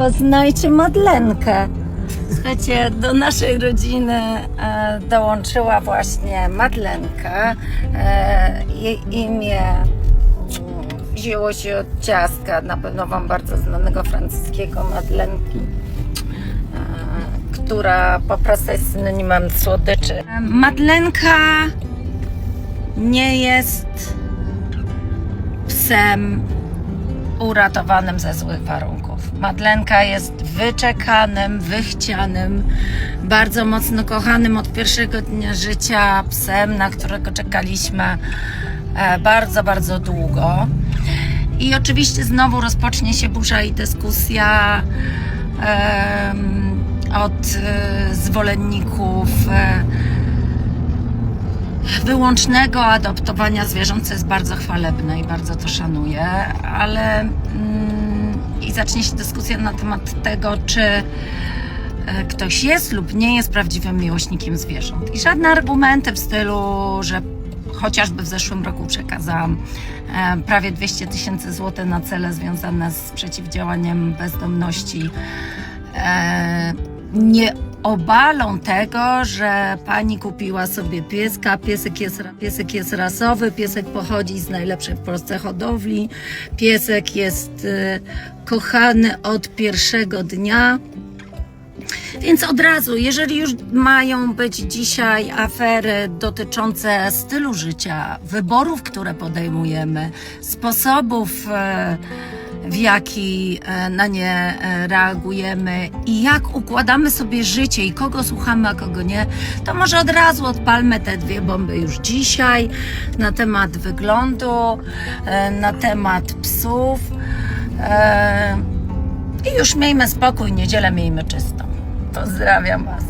Poznajcie Madlenkę. Słuchajcie, do naszej rodziny e, dołączyła właśnie Madlenka. E, jej imię mm, wzięło się od ciastka, na pewno Wam bardzo znanego francuskiego Madlenki, e, która po prostu jest synonimem słodyczy. Madlenka nie jest psem uratowanym ze złych warunków. Madlenka jest wyczekanym, wychcianym, bardzo mocno kochanym od pierwszego dnia życia psem, na którego czekaliśmy e, bardzo, bardzo długo. I oczywiście znowu rozpocznie się burza i dyskusja od e, zwolenników e, wyłącznego adoptowania zwierząt, co jest bardzo chwalebne i bardzo to szanuję, ale mm, i zacznie się dyskusja na temat tego, czy e, ktoś jest lub nie jest prawdziwym miłośnikiem zwierząt. I żadne argumenty w stylu, że chociażby w zeszłym roku przekazałam e, prawie 200 tysięcy złotych na cele związane z przeciwdziałaniem bezdomności e, nie obalą tego, że pani kupiła sobie pieska, piesek jest, piesek jest rasowy, piesek pochodzi z najlepszej w Polsce hodowli, piesek jest y, kochany od pierwszego dnia. Więc od razu, jeżeli już mają być dzisiaj afery dotyczące stylu życia, wyborów, które podejmujemy, sposobów, e, w jaki e, na nie e, reagujemy i jak układamy sobie życie i kogo słuchamy, a kogo nie, to może od razu odpalmy te dwie bomby już dzisiaj na temat wyglądu, e, na temat psów. I już miejmy spokój, niedzielę miejmy czystą. Pozdrawiam Was.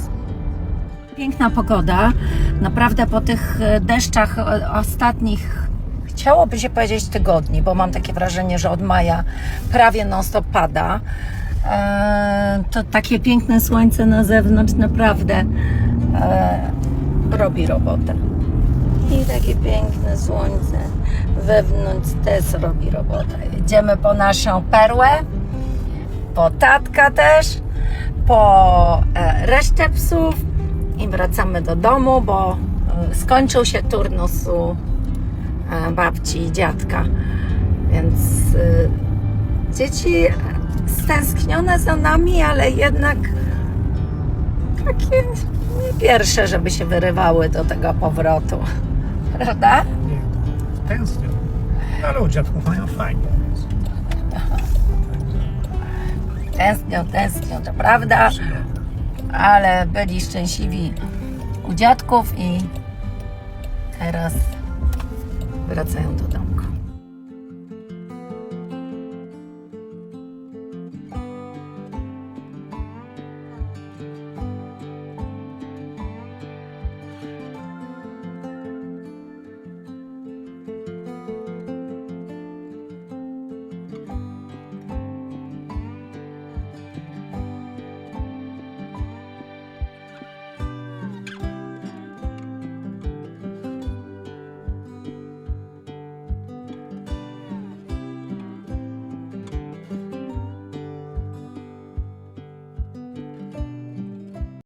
Piękna pogoda. Naprawdę po tych deszczach ostatnich, chciałoby się powiedzieć tygodni, bo mam takie wrażenie, że od maja prawie non-stop pada. E, To takie piękne słońce na zewnątrz naprawdę e, robi robotę. I takie piękne słońce wewnątrz też robi robotę. Jedziemy po naszą perłę, po tatka też, po e, resztę psów i wracamy do domu, bo skończył się turnus u babci i dziadka. Więc e, dzieci stęsknione za nami, ale jednak takie nie pierwsze, żeby się wyrywały do tego powrotu. Prawda? Nie, tęsknią. Ale u dziadków mają fajnie. Tęsknią, tęsknią, to prawda, ale byli szczęśliwi u dziadków i teraz wracają do domu.